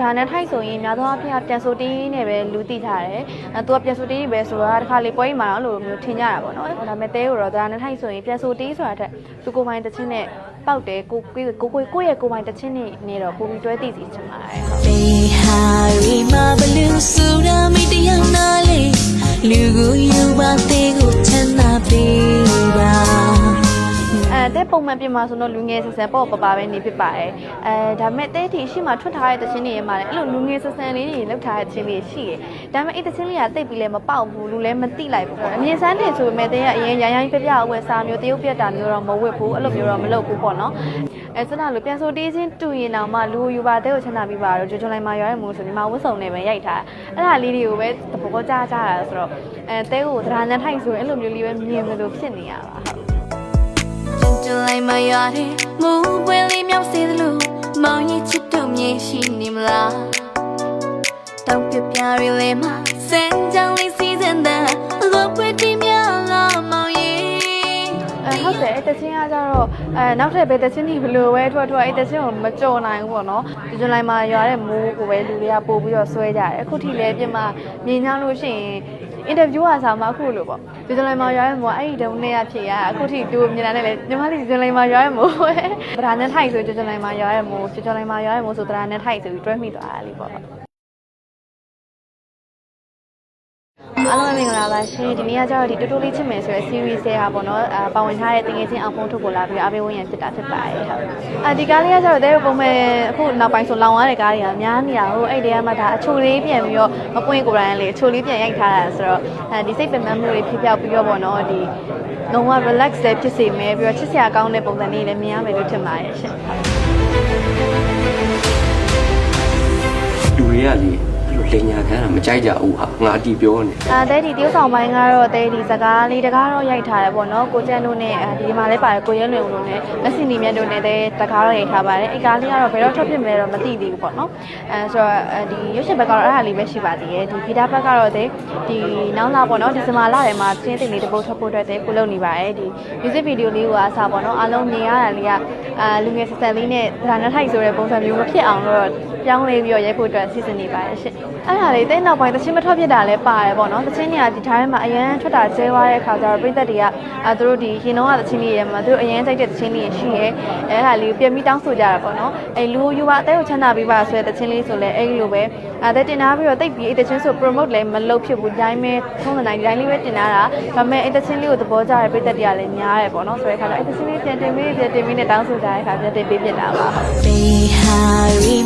ဒါနဲ့ထိုက်ဆိုရင်များသောအားဖြင့်ပြန်ဆိုတီးနဲ့ပဲလူတိထားတယ်အဲသူကပြန်ဆိုတီးပဲဆိုတာတစ်ခါလေပွဲကြီးမှာတော့အဲ့လိုမျိုးထင်ကြတာပေါ့နော်ဒါပေမဲ့တဲကိုတော့ဒါနဲ့ထိုက်ဆိုရင်ပြန်ဆိုတီးဆိုတာထက်သူကိုယ်ပိုင်တစ်ချင်းနဲ့ပောက်တယ်ကိုကိုကိုကိုကိုယ့်ရဲ့ကိုယ်ပိုင်တစ်ချင်းနဲ့နေတော့ပိုပြီးတွဲသိစီချင်ပါတယ်ဟုတ်ဘေးဟာရီမဘလူးစူရာမီတယောက်နာလေး တဲပုံမှန်ပြင်မှာဆိုတော့လူငယ်ဆဆန်ပေါ့ပပပဲနေဖြစ်ပါတယ်အဲဒါပေမဲ့တဲတီရှိမှထွက်ထားတဲ့တခြင်းတွေရမှာလေအဲ့လိုလူငယ်ဆဆန်လေးတွေလောက်ထားတဲ့ခြင်းလေးရှိတယ်ဒါပေမဲ့အဲ့တခြင်းလေးကတိတ်ပြီးလဲမပေါက်ဘူးလူလည်းမတိလိုက်ဘူးပေါ့အမြင်ဆန်းတင်ဆိုပေမဲ့တဲကအရင်ရိုင်းရိုင်းပြပြအဝယ်စားမျိုးတရုပ်ပြတ်တာမျိုးတော့မဝတ်ဘူးအဲ့လိုမျိုးတော့မလုပ်ဘူးပေါ့နော်အဲစနလိုပြန်ဆိုတေးချင်းတူရင်တော့မှလူယူပါတဲကိုချမ်းသာပြီးပါတော့ဂျွန်ဂျွန်လိုက်မှာရွာရမို့ဆိုဒီမှာဝတ်စုံနဲ့ပဲရိုက်ထားအဲ့ဒါလေးတွေကိုပဲသဘောကျကြတာဆိုတော့အဲတဲကိုသဒ္ဒါနထိုက်ဆိုရင်အဲ့လိုမျိုးလေးပဲမြင်မလို့ဖြစ်နေရပါဟုတ် ကျန်လိုက်မရတဲ့မူပွင့်လေးမြောက်စေသလိုမောင်ရင်ချစ်တို့မြေရှိနေမလားတောင်ပြပြရီလေးမှာစင်ကြောင်လေးစီစဉ်တဲ့လောပွင့်တီမြောက်လာမောင်ရင်အဲဟုတ်တယ်အဲ့တချင်းကကြတော့အဲနောက်ထပ်ပဲတချင်းကြီးဘလို့ပဲထွက်ထွက်အဲ့တချင်းကိုမကြော်နိုင်ဘူးပေါ့နော်ဒီဇွန်လိုင်းမှာရွာတဲ့မိုးကိုပဲလူတွေကပို့ပြီးတော့ဆွဲကြတယ်အခုထိလည်းပြင်မှာမြင်ကြလို့ရှိရင် အင်တာဗျူးအားဆောင်မှာအခုလို့ပေါ့ဒီဇွန်လိုင်းမှာရွာတဲ့မိုးအဲ့ဒီတုန်းနဲ့ရဖြစ်ရအခုထိတူမြင်လာတယ်လေညီမလေးဒီဇွန်လိုင်းမှာရွာတဲ့မိုးပဲဗရာနဲ့ထိုက်ဆိုဒီဇွန်လိုင်းမှာရွာတဲ့မိုးဒီဇွန်လိုင်းမှာရွာတဲ့မိုးဆိုဗရာနဲ့ထိုက်ဆိုပြီးတွဲမိသွားတာလေးပေါ့ အားလုံးပဲမင်္ဂလာပါရှင်ဒီနေ့ကကျတော့ဒီတူတူလေးချစ်မယ်ဆိုတဲ့ series ရဲ့ဟာပေါ့နော်အာပါဝင်ထားတဲ့တင်ငယ်ချင်းအောင်ဖုန်းထုတ်ကိုလာပြီးအားပေးဝင်ရဖြစ်တာဖြစ်ပါတယ်ဟုတ်အာဒီကားလေးကကျတော့တဲပုံမဲ့အခုနောက်ပိုင်းဆိုလောင်ရတဲ့ကားတွေကများနေတာဟိုအဲ့ဒီကမှဒါအချိုလေးပြန်ပြီးတော့မပွင့်ကိုယ်တိုင်လေးအချိုလေးပြန်ရိုက်ထားတာဆိုတော့အဲဒီစိတ်ပင်ပန်းမှုတွေဖြစ်ပြောက်ပြီးတော့ပေါ့နော်ဒီလုံးဝ relax လည်းဖြစ်စေမယ်ပြီးတော့ချစ်စရာကောင်းတဲ့ပုံစံလေးလည်းမြင်ရမယ်လို့ထင်ပါတယ်ရှင်လူတွေကလေအဲ့ လိုလိန်ညာခံတာမကြိုက်ကြဘူးဟာငါအတီပြောနေအာတဲဒီတရုတ်ဆောင်ပိုင်းကတော့တဲဒီစကားလေးတကားတော့ရိုက်ထားတယ်ပေါ့နော်ကိုကျန်းတို့နဲ့အဲဒီမှာလည်းပါတယ်ကိုရဲလွင်ဦးတို့နဲ့မက်ဆီနီမြတ်တို့နဲ့တဲတကားတော့ရိုက်ထားပါတယ်အဲ့ကားလေးကတော့ဘယ်တော့ထွက်ဖြစ်မယ်တော့မသိသေးဘူးပေါ့နော်အဲဆိုတော့ဒီရွှေရှင်ဘက်ကတော့အဲ့ဒါလေးပဲရှိပါသေးတယ်ဒီဗီဒါဘက်ကတော့တဲဒီနောက်လာပေါ့နော်ဒီဇင်ဘာလထဲမှာချင်းတင်လေးတစ်ပုတ်ထွက်ဖို့အတွက်တဲကိုလုပ်နေပါတယ်ဒီ music video လေးကိုအားစားပေါ့နော်အားလုံးမြင်ရတာလေးကအာလူငယ်ဆက်ဆက်လေးနဲ့ဒါနဲ့ထိုက်ဆိုတဲ့ပုံစံမျိုးမဖြစ်အောင်တော့ပြောင်းလဲပြီးတော့ရိုက်ဖို့အတွက်စီစဉ်နေပါတယ်ရှင့်အဲ့ဒါလေးတဲနောက်ပိုင်းတချင်းမထွက်ဖြစ်တာလည်းပါတယ်ပေါ့နော်တချင်းတွေကဒီတိုင်းမှာအရန်ထွက်တာကျဲသွားတဲ့အခါကျတော့ပြည်သက်တွေကအဲသူတို့ဒီရင်တော့ကတချင်းလေးတွေမှာသူတို့အရန်ကြိုက်တဲ့တချင်းလေးတွေရှိရဲအဲ့ဒါလေးကိုပြန်ပြီးတောင်းဆိုကြတာပေါ့နော်အဲ့လူယူပါအတဲကိုချမ်းသာပြီးပါဆိုတဲ့တချင်းလေးဆိုလဲအဲ့လိုပဲအဲတဲတင်ထားပြီးတော့တိတ်ပြီးအဲ့တချင်းဆို promote လည်းမလုပ်ဖြစ်ဘူးဒီတိုင်းပဲထုံးစံတိုင်းဒီတိုင်းလေးပဲတင်ထားတာဒါပေမဲ့အဲ့တချင်းလေးကိုသဘောကျတဲ့ပြည်သက်တွေကလည်းများတယ်ပေါ့နော်ဆိုတဲ့အခါကျအဲ့တချင်းလေးပြန်တင်ပြီးပြန်တင်ပြီးနဲ့တောင်းဆိုကြတဲ့အခါပြန်တင်ပေးဖြစ်တာပါဟုတ်ဘေးဟာရီ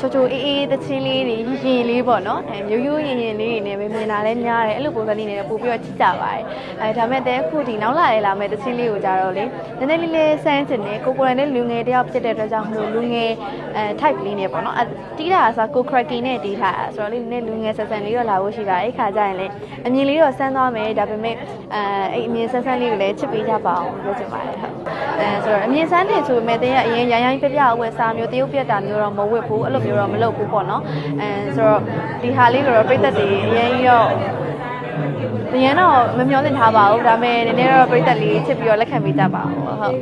ချိုချိုအေးအေးသချင်းလေးတွေရင်ရင်လေးပေါ့နော်အဲရိုးရိုးရင်ရင်လေးတွေနဲ့ပဲမြင်တာလဲများတယ်အဲ့လိုပုံစံလေးနဲ့ပို့ပြီးတော့ချစ်ကြပါတယ်အဲဒါမဲ့တဲခုဒီနောက်လာရဲလာမဲ့သချင်းလေးကိုကြတော့လေနည်းနည်းလေးလေးစမ်းချင်တယ်ကိုကိုရိုင်းနဲ့လူငယ်တယောက်ဖြစ်တဲ့အတွက်ကြောင့်မလို့လူငယ်အဲ type လေးနဲ့ပေါ့နော်အတီးတာဆိုကို cracking နဲ့တီးထားတာဆိုတော့လေနည်းလူငယ်ဆက်ဆန်လေးတော့လာဖို့ရှိတာအဲ့ခါကျရင်လေအမြင်လေးတော့စမ်းသွားမယ်ဒါပေမဲ့အဲအဲ့အမြင်ဆက်ဆန်လေးကိုလည်းချစ်ပေးကြပါအောင်ပြောချင်ပါတယ်ဟုတ် အဲဆိုတော့အမြင်ဆန်းတင်ဆိုပေမဲ့တဲကအရင်ရိုင်းရိုင်းပြပြအဝယ်စားမျိုးတရုပ်ပြတ်တာမျိုးတော့မဝတ်ဘူးအဲ့လိုမျိုးတော့မလုပ်ဘူးပေါ့နော်အဲဆိုတော့ဒီဟာလေးကိုတော့ပြည့်သက်တွေအရင်ကြီးတော့တ ရန်တော့မမျောလင့်ထားပါဘူးဒါပေမဲ့နည်းနည်းတော့ပြည့်သက်လေးချစ်ပြီးတော့လက်ခံပေးကြပါဦးဟုတ်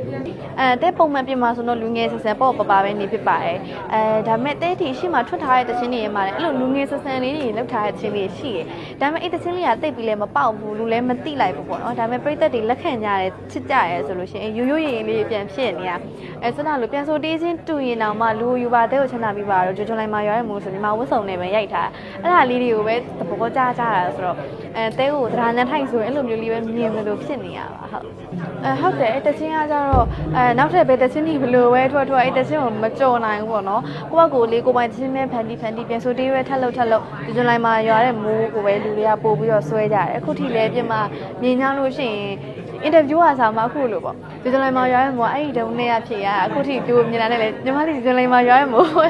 အဲတဲပုံမှန်ပြင်မှာဆိုတော့လူငယ်ဆဆန်ပေါ့ပပပဲနေဖြစ်ပါတယ်အဲဒါပေမဲ့တဲတီရှိမှထွက်ထားတဲ့တခြင်းတွေရမှာလေအဲ့လိုလူငယ်ဆဆန်လေးတွေလောက်ထားတဲ့တခြင်းတွေရှိတယ်ဒါပေမဲ့အဲ့တခြင်းလေးကတိတ်ပြီးလဲမပေါက်ဘူးလူလည်းမတိလိုက်ဘူးပေါ့နော်ဒါပေမဲ့ပြည့်သက်တွေလက်ခံကြတယ်ချစ်ကြရဲဆိုလို့ရှိရင်ရိုးရိုးရင်ရင်လေးပြန်ဖြစ်နေရအဲစနလိုပြန်ဆိုတေးချင်းတူရင်တော့မှလူယူပါတဲကိုချမ်းသာပြီးပါတော့ဂျွန်ဂျွန်လိုက်မှာရွာတဲ့မို့ဆိုဒီမှာဝတ်စုံနဲ့ပဲရိုက်ထားအဲ့ဒါလေးတွေကိုပဲသဘောကျကြတာဆိုတော့အဲတဲကိုသဒ္ဒါနဲ့ထိုက်ဆိုရင်အဲ့လိုမျိုးလေးပဲမြင်မလို့ဖြစ်နေရပါဟုတ်အဲဟုတ်တယ်အဲ့တချင်းကကြတော့အဲနောက်ထပ်ပဲတချင်းကြီးဘလို့ပဲထွက်ထွက်အဲ့တချင်းကိုမကြော်နိုင်ဘူးပေါ့နော်ကိုယ့်ဘက်ကိုလေးကိုယ်ပိုင်တချင်းနဲ့ဖန်တီးဖန်တီးပြန်ဆိုတေးပဲထက်လို့ထက်လို့ဂျွန်ဂျွန်လိုက်မှာရွာတဲ့မိုးကိုပဲလူတွေကပို့ပြီးတော့ဆွဲကြတယ်အခုထိလည်းပြင်မှာမြင်ကြလို့ရှိရင် အင်တာဗျူးအားဆောင်မှာအခုလို့ပေါ့ဒီဇလိုင်းမှာရွာရဲမို့အဲ့ဒီတုန်းနဲ့ရဖြစ်ရအခုထိတူမြင်လာတယ်လေညီမလေးဒီဇလိုင်းမှာရွာရဲမို့ပဲ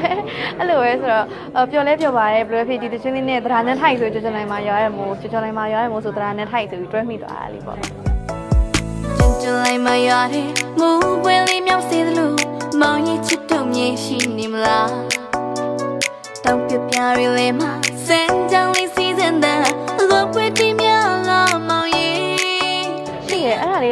အဲ့လိုပဲဆိုတော့ပျော်လဲပျော်ပါတယ်ဘယ်လိုဖြစ်ဒီတချင်းလေးနဲ့သဒ္ဒါနဲ့ထိုက်ဆိုဒီဇလိုင်းမှာရွာရဲမို့ဒီဇလိုင်းမှာရွာရဲမို့ဆိုသဒ္ဒါနဲ့ထိုက်ဆိုပြီးတွဲမိသွားတာလေးပေါ့ကျန်ကျန်လိုက်မရတဲ့မူပွင့်လေးမြောက်စေသလိုမောင်ရင်ချစ်တို့မြေရှိနေမလားတောင်ပြပြရီလေးမှာစင်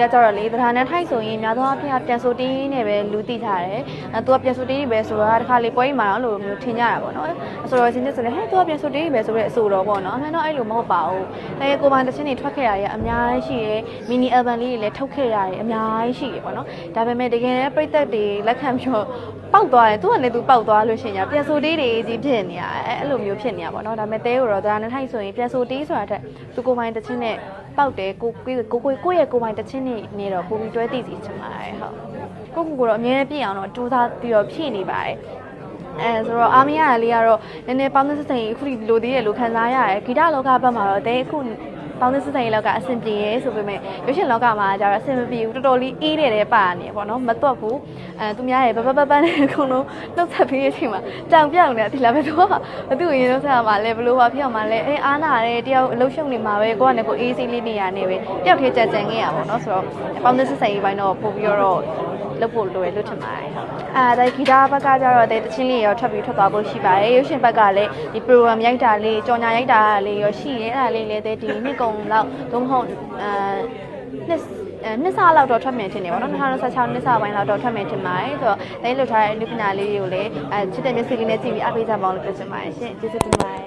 ကကြတော့လေတခါနဲ့ထိုက်ဆိုရင်များသောအားဖြင့်ပြန်ဆိုတီးနဲ့ပဲလူတိထားတယ်အဲသူကပြန်ဆိုတီးပဲဆိုတာတခါလေပွဲကြီးမှာတော့လို့မျိုးထင်ကြတာပေါ့နော်ဆိုတော့ချင်းချင်းဆိုလေဟဲ့သူကပြန်ဆိုတီးပဲဆိုတဲ့အဆိုတော့ပေါ့နော်အမှန်တော့အဲ့လိုမဟုတ်ပါဘူးအဲကိုပိုင်တချင်းတွေထွက်ခဲ့ရရအများကြီးရှိရယ်မီနီအယ်ဘမ်လေးတွေလည်းထုတ်ခဲ့ရတယ်အများကြီးရှိရယ်ပေါ့နော်ဒါပေမဲ့တကယ်လည်းပြိသက်တွေလက်ခံပြီးတော့ပောက်သွားတယ်သူကလည်းသူပောက်သွားလို့ရှိရင်ပြန်ဆိုတီးတွေကြီးဖြစ်နေရအဲအဲ့လိုမျိုးဖြစ်နေရပေါ့နော်ဒါပေမဲ့တဲကိုတော့ဒါနဲ့ထိုက်ဆိုရင်ပြန်ဆိုတီးဆိုတာတက်သူကိုပိုင်တချင်းနဲ့ ပောက်တယ်ကိုကိုကိုကိုကိုရဲ့ကိုပိုင်တချင်းနေနေတော့ပုံပြီးတွဲသိစီချင်ပါတယ်ဟုတ်ကိုကိုကိုတော့အမြဲတမ်းပြည့်အောင်တော့စူးစမ်းပြီးတော့ဖြည့်နေပါတယ်အဲဆိုတော့အာမီယာလေးကတော့နည်းနည်းပေါင်းသစ်စင်အခုလိုသေးတယ်လို့ခံစားရတယ်ဂီတလောကဘက်မှာတော့တဲအခု ပေါင်းသစ်စင်လောက်ကအဆင်ပြေရဲဆိုပေမဲ့ရွှေရှင်လောကမှာကျတော့အဆင်မပြေဘူးတော်တော်လေးအေးတယ်တဲ့ပါနေပေါ့နော်မတွက်ဘူးအဲသူများရဲ့ဘဘဘဘနဲ့အကုန်လုံးနှုတ်ဆက်ပြီးရချိန်မှာတောင်ပြောင်နေတာဒီလားဘယ်တော့မှဘသူ့ရင်နှုတ်ဆက်ရမှာလဲဘလို့ပါဖြစ်အောင်မှာလဲအဲအားနာတယ်တယောက်အလုံးရှုံနေမှာပဲကိုကလည်းကိုအေးစီးလေးနေရနေပဲတယောက်ထဲကြံကြံခဲ့ရပါတော့ဆိုတော့ပေါင်းသစ်စင်ရေးပိုင်းတော့ပို့ပြီးတော့ လုပ်ဖို့လိုရလို့ထင်ပါတယ်ဟုတ်အဲဒါဂီတာဘက်ကကျတော့တဲ့တချင်းလေးရောထပ်ပြီးထွက်သွားဖို့ရှိပါတယ်ရုပ်ရှင်ဘက်ကလည်းဒီ program ရိုက်တာလေးကြော်ညာရိုက်တာလေးရောရှိရဲအဲ့ဒါလေးလည်းတဲ့ဒီနှစ်ကုံလောက်သို့မဟုတ်အဲနှစ်အဲနှစ်ဆလောက်တော့ထွက်မယ်ထင်တယ်ပေါ့နော်2016နှစ်ဆပိုင်းလောက်တော့ထွက်မယ်ထင်ပါတယ်ဆိုတော့အဲလွတ်ထားတဲ့လူပညာလေးတွေကိုလည်းအဲချစ်တဲ့မျက်စိလေးနဲ့ကြည့်ပြီးအားပေးကြပါအောင်လို့ပြောချင်ပါတယ်ရှင်ကျေးဇူးတင်ပါတယ်